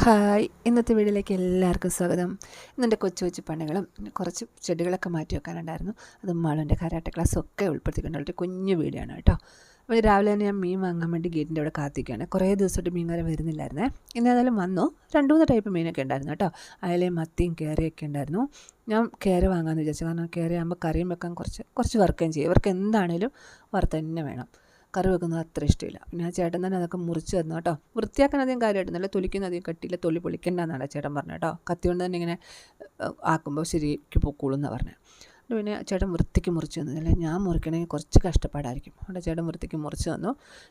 Hi. ഇന്നത്തെ വീഡിയോയിലേക്ക് എല്ലാവർക്കും സ്വാഗതം. ഇന്നെന്റെ കൊച്ചു കൊച്ചു പണികളും കുറച്ച് ചെടികളൊക്കെ മാറ്റി വെക്കാനുണ്ടായിരുന്നു. അത് മാളുന്റെ കരാട്ട ക്ലാസ് ഒക്കെ ഉൾപ്പെടുത്തിക്കൊണ്ടുള്ള കുഞ്ഞു വീഡിയോ ആണ് കേട്ടോ. അപ്പോൾ രാവിലെ തന്നെ ഞാൻ മീൻ വാങ്ങാൻ വേണ്ടി ഗേറ്റിന്റെ അവിടെ കാത്തിക്കുകയാണ് കുറേ ദിവസമായിട്ട് വരെ വരുന്നില്ലായിരുന്നേ. ഇന്ന് ഏതായാലും വന്നു. രണ്ട് മൂന്ന് ടൈപ്പ് മീനൊക്കെ ഉണ്ടായിരുന്നു കേട്ടോ. അയലയും മത്തിയും കേരയൊക്കെ ഉണ്ടായിരുന്നു. ഞാൻ കേര വാങ്ങാമെന്ന് വിചാരിച്ചു. കാരണം കേരയാകുമ്പോൾ കറിയും വെക്കാൻ കുറച്ച് കുറച്ച് വർക്കുകയും ചെയ്യും. ഇവർക്ക് എന്താണേലും വറുത്ത് തന്നെ വേണം. കറി വെക്കുന്നത് അത്ര ഇഷ്ടമില്ല. പിന്നെ ആ ചേട്ടൻ തന്നെ അതൊക്കെ മുറിച്ച് തന്നു കേട്ടോ. വൃത്തിയാക്കാൻ അധികം കാര്യമായിട്ട് നല്ല തൊലിക്കുന്ന അധികം കട്ടിയില്ല. തൊലി പൊളിക്കണ്ടെന്നാണ് ചേട്ടൻ പറഞ്ഞത് കേട്ടോ. കത്തി കൊണ്ട് തന്നെ ഇങ്ങനെ ആക്കുമ്പോൾ ശരിക്ക് പൊക്കോളൂ എന്നാണ് പറഞ്ഞത് പിന്നെ ചേട്ടൻ വൃത്തിക്ക് മുറിച്ച് തന്നു. അല്ല ഞാൻ മുറിക്കണമെങ്കിൽ കുറച്ച് കഷ്ടപ്പാടായിരിക്കും. അവിടെ ചേട്ടൻ വൃത്തിക്ക് മുറിച്ച് തന്നു.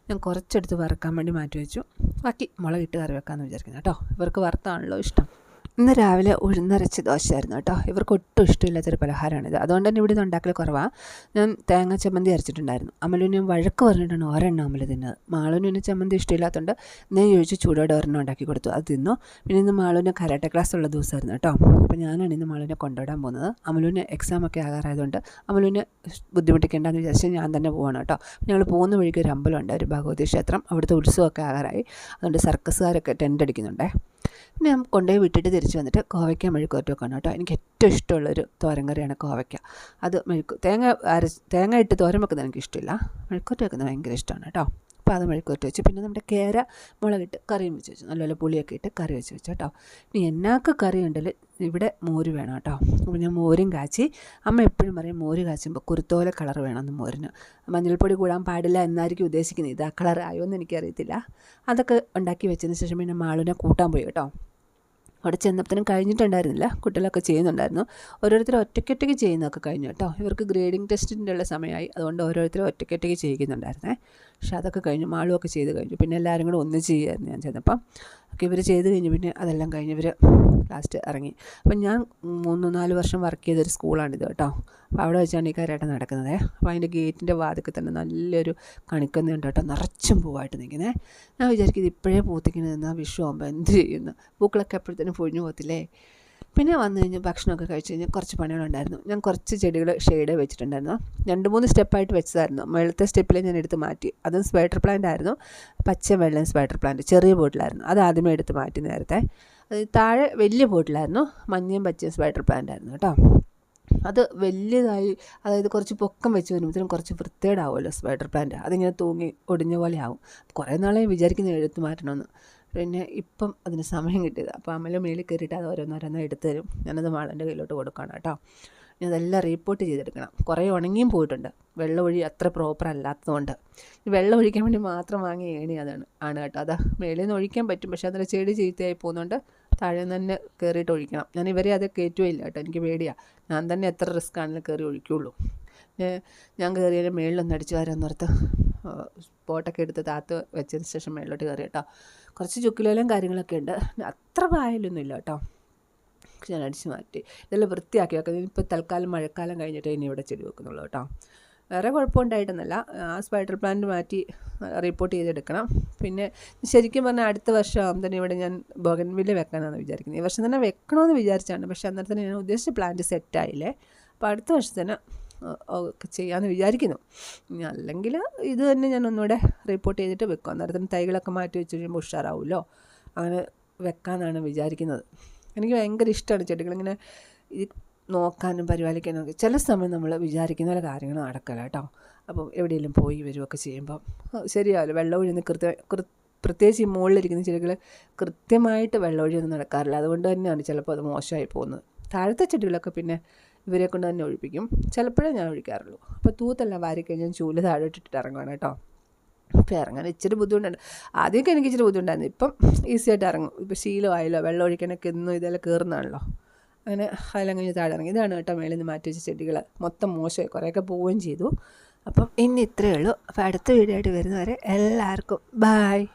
ഞാൻ കുറച്ചെടുത്ത് വറക്കാൻ വേണ്ടി മാറ്റി വെച്ചു. ബാക്കി മുളകിട്ട് കറി വെക്കാമെന്ന് വിചാരിക്കുന്നു കേട്ടോ. ഇവർക്ക് വറുത്താണല്ലോ ഇഷ്ടം. ഇന്ന് രാവിലെ ഉഴുന്നരച്ച ദോശയായിരുന്നു കേട്ടോ. ഇവർക്ക് ഒട്ടും ഇഷ്ടമില്ലാത്തൊരു പലഹാരമാണിത്. അതുകൊണ്ട് തന്നെ ഇവിടെ ഉണ്ടാക്കൽ കുറവാണ് ഞാൻ തേങ്ങ ചമ്മന്തി അരച്ചിട്ടുണ്ടായിരുന്നു. അമലിനും വഴക്ക് പറഞ്ഞിട്ടാണ് ഒരെണ്ണം അമൽ തിന്നത് മാളുവിന് ചമ്മന്തി ഇഷ്ടമില്ലാത്തതുകൊണ്ട് നെയ് ചോദിച്ച് ചൂടോടെ ഒരെണ്ണം ഉണ്ടാക്കി കൊടുത്തു. അത് തിന്നു. പിന്നെ ഇന്ന് മാളുവിന് കരാട്ട ക്ലാസ് ഉള്ള ദിവസമായിരുന്നു കേട്ടോ. അപ്പോൾ ഞാനാണ് ഇന്ന് മാളുവിനെ കൊണ്ടുവിടാൻ പോകുന്നത്. അമലുവിന് എക്സാം ഒക്കെ ആകാറായതുകൊണ്ട് അമലുവിന് ബുദ്ധിമുട്ടിക്കേണ്ടെന്ന് വിചാരിച്ച് ഞാൻ തന്നെ പോവാണ് കേട്ടോ. ഞങ്ങൾ പോകുന്ന വഴിക്ക് ഒരു അമ്പലമുണ്ട് ഒരു ഭഗവതി ക്ഷേത്രം. അവിടുത്തെ ഉത്സവമൊക്കെ ആകാറായി. അതുകൊണ്ട് സർക്കസുകാരൊക്കെ ടെന്റ് അടിക്കുന്നുണ്ടേ. പിന്നെ ഞാൻ കൊണ്ടുപോയി വിട്ടിട്ട് തിരിച്ച് വന്നിട്ട് കോവയ്ക്ക മെഴുക്കുവരട്ടി വെക്കണം കേട്ടോ. എനിക്ക് ഏറ്റവും ഇഷ്ടമുള്ളൊരു തോരൻ കറിയാണ് കോവയ്ക്ക. അത് മെഴുക്ക് തേങ്ങ അരച്ച് തേങ്ങ ഇട്ട് തോരൻ വെക്കുന്നത് എനിക്ക് ഇഷ്ടമില്ല മെഴുക്കുവരട്ടി വെക്കുന്നത് ഭയങ്കര ഇഷ്ടമാണ് കേട്ടോ. അത് മെഴുക്കുവരട്ടി വെച്ച്. പിന്നെ നമ്മുടെ കേര മുളകിട്ട് കറിയും വെച്ച് വെച്ചു. നല്ല പുളിയൊക്കെ ഇട്ട് കറി വെച്ച് വെച്ചു കേട്ടോ. ഇനി എന്നാക്ക് കറി ഉണ്ടെങ്കിൽ ഇവിടെ മോര് വേണം കേട്ടോ. അപ്പോൾ ഞാൻ മോരും കാച്ചി. അമ്മ എപ്പോഴും പറയും മോര് കാച്ചുമ്പോൾ കുരുത്തോല കളർ വേണമെന്ന് മോരിന്. മഞ്ഞൾപ്പൊടി കൂടാൻ പാടില്ല എന്നായിരിക്കും ഉദ്ദേശിക്കുന്നത്. ഇതാ കളർ ആയോ എന്ന് എനിക്കറിയത്തില്ല. അതൊക്കെ ഉണ്ടാക്കി വെച്ചതിന് ശേഷം പിന്നെ മാളുവിനെ കൂട്ടാൻ പോയി കേട്ടോ. അവിടെ ചെന്നപ്പോഴത്തേനും കഴിഞ്ഞിട്ടുണ്ടായിരുന്നില്ല. കുട്ടികളൊക്കെ ചെയ്യുന്നുണ്ടായിരുന്നു. ഓരോരുത്തർ ഒറ്റയ്ക്കൊറ്റയ്ക്ക് ചെയ്യുന്നതൊക്കെ കഴിഞ്ഞു കേട്ടോ. ഇവർക്ക് ഗ്രേഡിംഗ് ടെസ്റ്റിന്റെ ഉള്ള സമയമായി. അതുകൊണ്ട് ഓരോരുത്തരും ഒറ്റയ്ക്കൊറ്റയ്ക്ക് ചെയ്യിക്കുന്നുണ്ടായിരുന്നേ. പക്ഷേ അതൊക്കെ കഴിഞ്ഞു. മാളുമൊക്കെ ചെയ്ത് കഴിഞ്ഞു. പിന്നെ എല്ലാവരും കൂടെ ഒന്ന് ചെയ്യുമായിരുന്നു ഞാൻ ചെന്നപ്പം. ഒക്കെ ഇവർ ചെയ്ത് കഴിഞ്ഞ് പിന്നെ അതെല്ലാം കഴിഞ്ഞ് ഇവർ ലാസ്റ്റ് ഇറങ്ങി. അപ്പം ഞാൻ മൂന്ന് നാല് വർഷം വർക്ക് ചെയ്തൊരു സ്കൂളാണിത് കേട്ടോ. അപ്പോൾ അവിടെ വെച്ചാണ് ഈ കാര്യമായിട്ട് നടക്കുന്നത്. അപ്പോൾ അതിന്റെ ഗേറ്റിന്റെ വാതിക്കൽ തന്നെ നല്ലൊരു കണിക്കുന്നുണ്ട് കേട്ടോ. നിറച്ചും പൂവായിട്ട് നിൽക്കുന്നത് ഞാൻ വിചാരിക്കും ഇത് ഇപ്പോഴേ പൂത്തിക്കുന്നത് വിഷു ആകുമ്പോൾ എന്ത് ചെയ്യുന്നു? പൂക്കളൊക്കെ എപ്പോഴത്തേനും പൊഴിഞ്ഞു പോകത്തില്ലേ? പിന്നെ വന്നു കഴിഞ്ഞ് ഭക്ഷണമൊക്കെ കഴിച്ച് കഴിഞ്ഞാൽ കുറച്ച് പണികളുണ്ടായിരുന്നു. ഞാൻ കുറച്ച് ചെടികൾ ഷെയ്ഡ് വെച്ചിട്ടുണ്ടായിരുന്നു. രണ്ട് മൂന്ന് സ്റ്റെപ്പായിട്ട് വെച്ചതായിരുന്നു. മേളത്തെ സ്റ്റെപ്പിൽ ഞാൻ എടുത്ത് മാറ്റി. അതും സ്പൈഡർ പ്ലാന്റ് ആയിരുന്നു. പച്ച വെള്ളം സ്പൈഡർ പ്ലാന്റ് ചെറിയ ബോട്ടിലായിരുന്നു. അത് ആദ്യമേ എടുത്ത് മാറ്റി നേരത്തെ. അത് താഴെ വലിയ ബോട്ടിലായിരുന്നു. മഞ്ഞയും പച്ചയും സ്പൈഡർ പ്ലാന്റ് ആയിരുന്നു കേട്ടോ. അത് വലിയതായി അതായത് കുറച്ച് പൊക്കം വെച്ച് വരുമ്പോഴത്തേനും കുറച്ച് വൃത്തികേടാവുമല്ലോ സ്പൈഡർ പാന്റ് അതിങ്ങനെ തൂങ്ങി ഒടിഞ്ഞ പോലെ ആവും. കുറേ നാളെ വിചാരിക്കുന്ന എഴുത്ത് മാറ്റണമെന്ന്. പിന്നെ ഇപ്പം അതിന് സമയം കിട്ടിയത്. അപ്പോൾ അമ്മല മേളിൽ കയറിയിട്ട് അത് ഓരോന്നോരോന്നോ എടുത്തു തരും. ഞാനത് മാളന്റെ കയ്യിലോട്ട് കൊടുക്കണം കേട്ടോ. ഇനി അതെല്ലാം റീപ്പോർട്ട് ചെയ്തെടുക്കണം. കുറേ ഉണങ്ങിയും പോയിട്ടുണ്ട്. വെള്ളമൊഴി അത്ര പ്രോപ്പർ അല്ലാത്തതുകൊണ്ട്. വെള്ളം ഒഴിക്കാൻ വേണ്ടി മാത്രം വാങ്ങി ഏണി അതാണ് ആണ് കേട്ടോ. അതാ മേളിൽ നിന്ന് ഒഴിക്കാൻ പറ്റും. പക്ഷേ അതിന്റെ ചെടി ചീത്തയായി പോകുന്നതുകൊണ്ട് താഴെ തന്നെ കയറിയിട്ട് ഒഴിക്കണം. ഞാൻ ഇവരെ അത് കയറ്റുകയില്ല കേട്ടോ. എനിക്ക് പേടിയാണ് ഞാൻ തന്നെ എത്ര റിസ്ക് ആണെങ്കിലും കയറി ഒഴിക്കുള്ളൂ. ഞാൻ കയറിയതിന് മേളിലൊന്ന് അടിച്ചു വരാമെന്നോർത്ത് ബോട്ടൊക്കെ എടുത്ത് താത്ത് വെച്ചതിന് ശേഷം മേളിലോട്ട് കയറി കേട്ടോ. കുറച്ച് ചുക്കിലേലും കാര്യങ്ങളൊക്കെ ഉണ്ട്. അത്ര പായലൊന്നും ഇല്ല കേട്ടോ. ഞാൻ അടിച്ച് മാറ്റി. ഇതെല്ലാം വൃത്തിയാക്കി വെക്കുന്നത് ഇപ്പോൾ തൽക്കാലം മഴക്കാലം കഴിഞ്ഞിട്ട് ഇനി ഇവിടെ ചെടി വെക്കുന്നുള്ളൂ കേട്ടോ. വേറെ കുഴപ്പമുണ്ടായിട്ടൊന്നുമല്ല. ആ സ്പൈഡർ പ്ലാന്റ് മാറ്റി റിപ്പോർട്ട് ചെയ്തെടുക്കണം. പിന്നെ ശരിക്കും പറഞ്ഞാൽ അടുത്ത വർഷം ആകുമ്പോൾ ഇവിടെ ഞാൻ ബോഗൻവില്ല വെക്കാനാണ് വിചാരിക്കുന്നത്. ഈ വർഷം തന്നെ വെക്കണമെന്ന് വിചാരിച്ചാണ്. പക്ഷേ തന്നെ ഞാൻ ഉദ്ദേശിച്ച പ്ലാന്റ് സെറ്റായില്ലേ അപ്പോൾ അടുത്ത വർഷം തന്നെ ഒക്കെ ചെയ്യാമെന്ന് വിചാരിക്കുന്നു. അല്ലെങ്കിൽ ഇത് തന്നെ ഞാൻ ഒന്നുകൂടെ റിപ്പോർട്ട് ചെയ്തിട്ട് വെക്കും. അന്നേരത്തിന് തൈകളൊക്കെ മാറ്റി വെച്ച് കഴിയുമ്പോൾ ഉഷാറാവുമല്ലോ. അങ്ങനെ വെക്കാമെന്നാണ് വിചാരിക്കുന്നത്. എനിക്ക് ഭയങ്കര ഇഷ്ടമാണ് ചെടികളിങ്ങനെ നോക്കാനും പരിപാലിക്കാനും ഒക്കെ ചില സമയം നമ്മൾ വിചാരിക്കുന്ന പോലെ കാര്യങ്ങൾ നടക്കില്ല കേട്ടോ. അപ്പം എവിടെയെങ്കിലും പോയി വരുമൊക്കെ ചെയ്യുമ്പോൾ ശരിയാവില്ല. വെള്ളം കൃത്യ കൃത്യ പ്രത്യേകിച്ച് ഈ മുകളിലിരിക്കുന്ന ചെടികൾ കൃത്യമായിട്ട് വെള്ളം ഒഴിയൊന്നും നടക്കാറില്ല. അതുകൊണ്ട് തന്നെയാണ് ചിലപ്പോൾ അത് മോശമായി പോകുന്നത്. താഴത്തെ ചെടികളൊക്കെ പിന്നെ ഇവരെ കൊണ്ട് തന്നെ ഒഴിപ്പിക്കും. ചിലപ്പോഴേ ഞാൻ ഒഴിക്കാറുള്ളൂ. അപ്പോൾ തൂത്തെല്ലാം വാരിക്കഴിഞ്ഞാൽ ചൂൽ താഴെ ഇട്ടിട്ട് ഇറങ്ങുവാണ് കേട്ടോ. ഇപ്പം ഇറങ്ങാൻ ഇച്ചിരി ബുദ്ധിമുട്ടുണ്ട്. ആദ്യമൊക്കെ എനിക്ക് ഇച്ചിരി ബുദ്ധിമുട്ടായിരുന്നു. ഇപ്പം ഈസിയായിട്ട് ഇറങ്ങും. ഇപ്പം ശീലമായല്ലോ. വെള്ളം ഒഴിക്കാനൊക്കെ എന്നും ഇതെല്ലാം കയറുന്നതാണല്ലോ. അങ്ങനെ അതെല്ലാം കഴിഞ്ഞ് താഴെ ഇറങ്ങി ഇതാണ് കേട്ടോ മേളിൽ നിന്ന് മാറ്റി വെച്ച ചെടികൾ മൊത്തം മോശമായി. കുറേയൊക്കെ പോവുകയും ചെയ്തു. അപ്പം ഇനി ഇത്രയേ ഉള്ളൂ. അപ്പോൾ അടുത്ത വീഡിയോ ആയിട്ട് വരുന്നവരെ എല്ലാവർക്കും ബായ്